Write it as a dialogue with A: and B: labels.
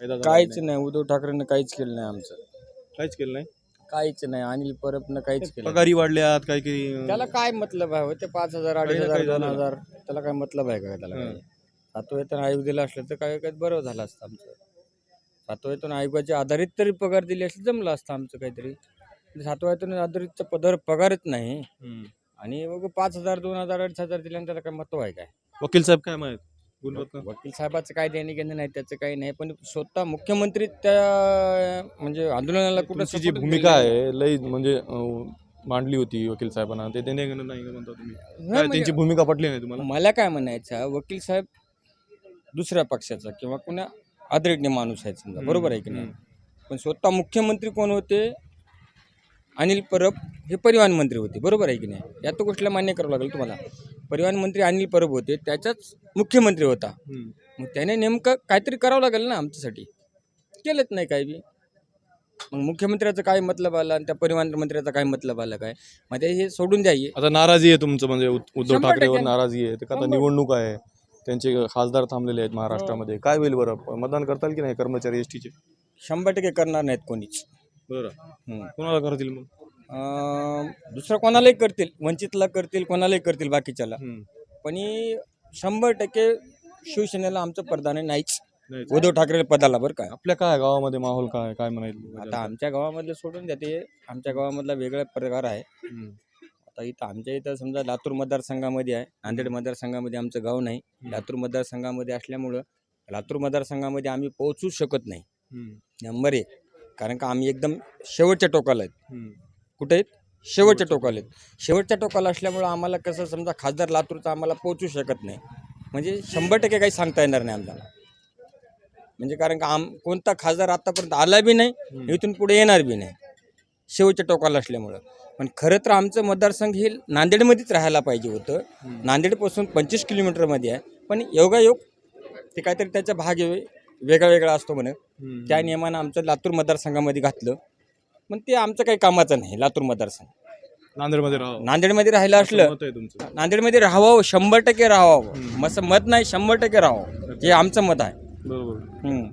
A: फायदा झाला
B: काहीच
A: नाही.
B: उद्धव ठाकरेंनं काहीच केलं नाही आमचं
A: काहीच केलं नाही
B: काहीच नाही अनिल परबनं काहीच केलं.
A: पगारी वाढल्यात काही काही
B: त्याला काय मतलब आहे हो? ते पाच हजार अडीच हजार
A: काही
B: दोन
A: झालं.
B: हजार त्याला काय मतलब आहे का त्याला
A: हं.
B: काही सातवं वेतन आयोग दिला असलं तर काय काय बरं झालं असतं आमचं सातवं वेतन आयोगाच्या आधारित तरी पगार दिली असली जमलं असतं आमचं काहीतरी पण सातवं वेतन आधारित पगार पगारच नाही. आणि मग पाच हजार दोन हजार अडीच हजार दिल्यानं त्याला काय महत्त्व आहे काय
A: वकील साहेब काय माहीत
B: वकील साहेबाचं काय देणे घेणं नाही त्याचं काही नाही. पण स्वतः मुख्यमंत्री त्या म्हणजे आंदोलनाला कुठं
A: तुमची जी
B: support
A: भूमिका आहे लई म्हणजे अं, मांडली होती वकील साहेबांना. ते देणे घेणं नाही का म्हणता तुम्ही? काय
B: म्हणजे
A: त्यांची भूमिका पटली नाही तुम्हाला?
B: मला काय म्हणायचं वकील साहेब दुसऱ्या पक्षाचा किंवा कुणा आदरणीय माणूस आहे समजा बरोबर आहे की नाही? पण स्वतः मुख्यमंत्री कोण होते? अनिल परब हे परिवहन मंत्री होते बरोबर आहे की नाही? या तर गोष्टीला मान्य करावं लागेल तुम्हाला. परिवहन मंत्री अनिल परब होते त्याचाच मुख्यमंत्री होता. मग त्याने नेमकं काहीतरी करावं लागेल ना आमच्यासाठी. केलंच नाही काही बी. मग मुख्यमंत्र्याचा काय मतलब आला आणि त्या परिवहन मंत्र्याचा काय मतलब आला काय? मग ते हे सोडून द्याये
A: आता नाराजी आहे तुमचं म्हणजे उद- उद्धव
B: शंभर
A: ठाकरेवर
B: टक्के.
A: नाराजी आहे. ते का आता
B: शंभर.
A: निवडणूक आहे. त्यांचे खासदार थांबलेले आहेत महाराष्ट्रामध्ये. काय होईल बरं? मतदान करताल की नाही कर्मचारी एस टीचे?
B: शंभर टक्के करणार नाहीत कोणीच.
A: बरं.
B: हम्म.
A: कोणाला करतील मग?
B: दुसरं कोणालाही करतील वंचितला करतील कोणालाही करतील बाकीच्याला. पण ही शंभर टक्के शिवसेनेला आमचं प्रधान नाहीच.
A: नाही.
B: उद्धव ठाकरे पदाला बरं काय
A: आपल्या काय गावामध्ये माहोल काय काय म्हणायचं?
B: आता आमच्या गावामधलं सोडून द्या ते. आमच्या गावामधला वेगळा प्रकार आहे. आता इथं आमच्या इथं समजा लातूर मतदारसंघामध्ये आहे. नांदेड मतदारसंघामध्ये आमचं गाव नाही. लातूर मतदारसंघामध्ये असल्यामुळं लातूर मतदारसंघामध्ये आम्ही पोहोचू शकत नाही. नंबर एक. कारण का आम्ही एकदम शेवटच्या टोकाला आहेत. कुठे आहेत? शेवटच्या टोकाला आहेत. शेवटच्या टोकाला असल्यामुळं आम्हाला कसं समजा खासदार लातूरचा आम्हाला पोहोचू शकत नाही. म्हणजे शंभर टक्के काही सांगता येणार नाही आम्हाला. म्हणजे कारण का आम कोणता खासदार आतापर्यंत आला बी नाही इथून पुढे येणार बी नाही. शेवटच्या टोकाला असल्यामुळं. पण खरं तर आमचं मतदारसंघ हे नांदेडमध्येच राहायला पाहिजे होतं. नांदेडपासून पंचवीस किलोमीटरमध्ये आहे. पण योगायोग ते काहीतरी त्याचा भाग वेगळा वेगळा असतो म्हणे. त्या नियमानं आमचं लातूर मतदारसंघामध्ये घातलं. पण ते आमचं काही कामाचं नाही लातूर मतदारसंघ.
A: नांदेडमध्ये राहा
B: नांदेडमध्ये राहिलं असलं
A: मत आहे तुमचं.
B: नांदेडमध्ये राहावं शंभर टक्के राहावं. मग मत नाही शंभर टक्के राहावं. हे आमचं मत आहे.
A: बरोबर.
B: हम्म.